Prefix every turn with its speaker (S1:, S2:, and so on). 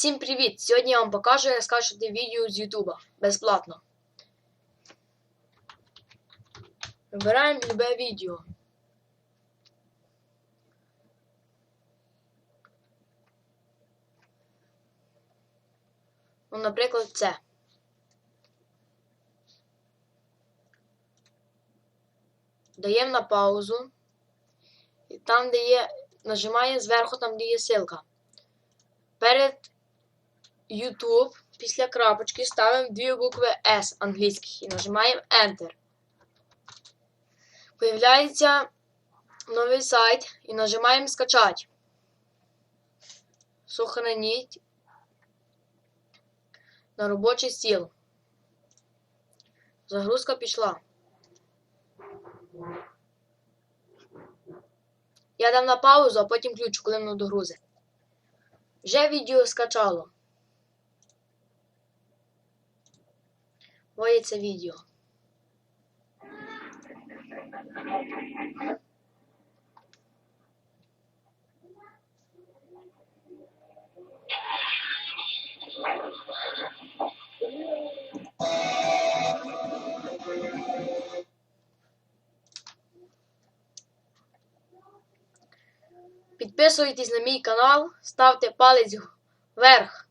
S1: Всім привіт! Сьогодні я вам покажу, як скачати відео з Ютуба безплатно. Вибираємо любе відео. Ну, наприклад, це. Даємо на паузу. І там, де є, нажимаємо зверху, там, де є ссылка. Перед YouTube після крапочки ставимо дві букви S англійських і нажимаємо Enter. Появляється новий сайт і нажимаємо скачати. Сохраніть на робочий стіл. Загрузка пішла. Я дам на паузу, а потім ключу, коли воно догрузить. Вже відео скачало. Воється відео. Підписуйтесь на мій канал, ставте палець вверх